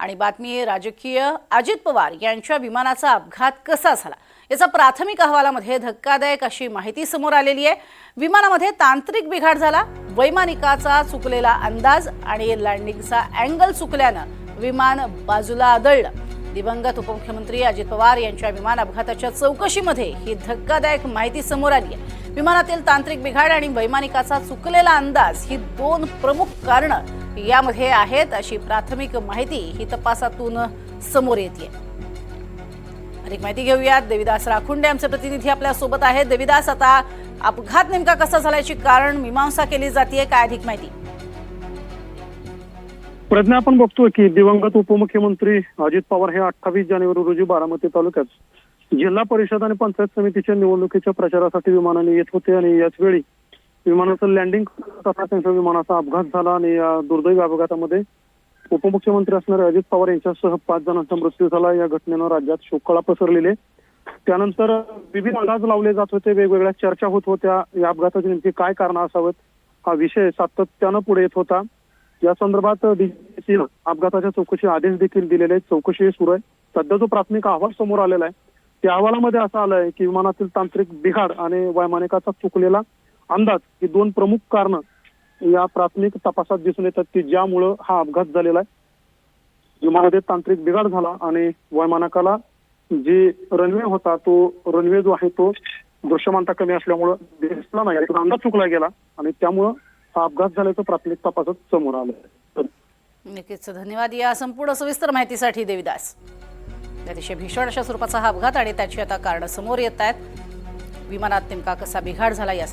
आणि बातमी आहे राजकीय अजित पवार यांच्या विमानाचा अपघात कसा झाला? याचा प्राथमिक अहवालामध्ये धक्कादायक अशी माहिती समोर आलेली आहे. विमानामध्ये तांत्रिक बिघाड झाला वैमानिकाचा चुकलेला अंदाज आणि लँडिंगचा अँगल चुकल्यानं विमान बाजूला आदळलं. दिवंगत उपमुख्यमंत्री अजित पवार यांच्या विमान अपघाताच्या चौकशीमध्ये ही धक्कादायक माहिती समोर आली आहे. विमानातील तांत्रिक बिघाड आणि वैमानिकाचा चुकलेला अंदाज ही दोन प्रमुख कारणं यामध्ये आहेत अशी प्राथमिक माहिती ही तपासातून समोर येते. अधिक माहिती घेऊयात. देविदास राखुंडे आमचे प्रतिनिधी आपल्यासोबत आहेत. देविदास आता अपघात नेमका कसा झाल्याची कारण मीमांसा केली जाते काय अधिक माहिती? प्रज्ञा आपण बघतोय की दिवंगत उपमुख्यमंत्री अजित पवार हे अठ्ठावीस जानेवारी रोजी बारामती तालुक्यात जिल्हा परिषद आणि पंचायत समितीच्या निवडणुकीच्या प्रचारासाठी विमानाने येत होते आणि याच वेळी विमानाचं लँडिंग तथा त्यांच्या विमानाचा अपघात झाला आणि या दुर्दैवी अपघातामध्ये उपमुख्यमंत्री असणारे अजित पवार यांच्यासह पाच जणांचा मृत्यू झाला. या घटनेनं राज्यात शोककळा पसरलेले त्यानंतर विविध अंदाज लावले जात होते. वेगवेगळ्या चर्चा होत होत्या. या अपघाताची नेमकी काय कारण असावेत हा विषय सातत्यानं पुढे येत होता. या संदर्भात डीजीसीनं अपघाताच्या चौकशी आदेश देखील दिलेले आहेत. चौकशी सुरू आहे. सध्या जो प्राथमिक अहवाल समोर आलेला आहे त्या अहवालामध्ये असं आलंय की विमानातील तांत्रिक बिघाड आणि वैमानिकाचा चुकलेला अंदाज ही दोन प्रमुख कारणं या प्राथमिक तपासात दिसून येतात की ज्यामुळं हा अपघात झालेला आहे. विमानामध्ये तांत्रिक बिघाड झाला आणि वैमानकाला जे रनवे होता तो रनवे जो आहे तो दृश्यमानता कमी असल्यामुळं दिसला नाही. अंदाज चुकला गेला आणि त्यामुळं हा अपघात झाल्याचं प्राथमिक तपासात समोर आलं नक्कीच. धन्यवाद या संपूर्ण सविस्तर माहितीसाठी देवीदास. अतिशय भीषण अशा स्वरूपाचा हा अपघात आणि त्याची आता कारणं समोर येत आहेत. विमानात नेमका कसा बिघाड झाला या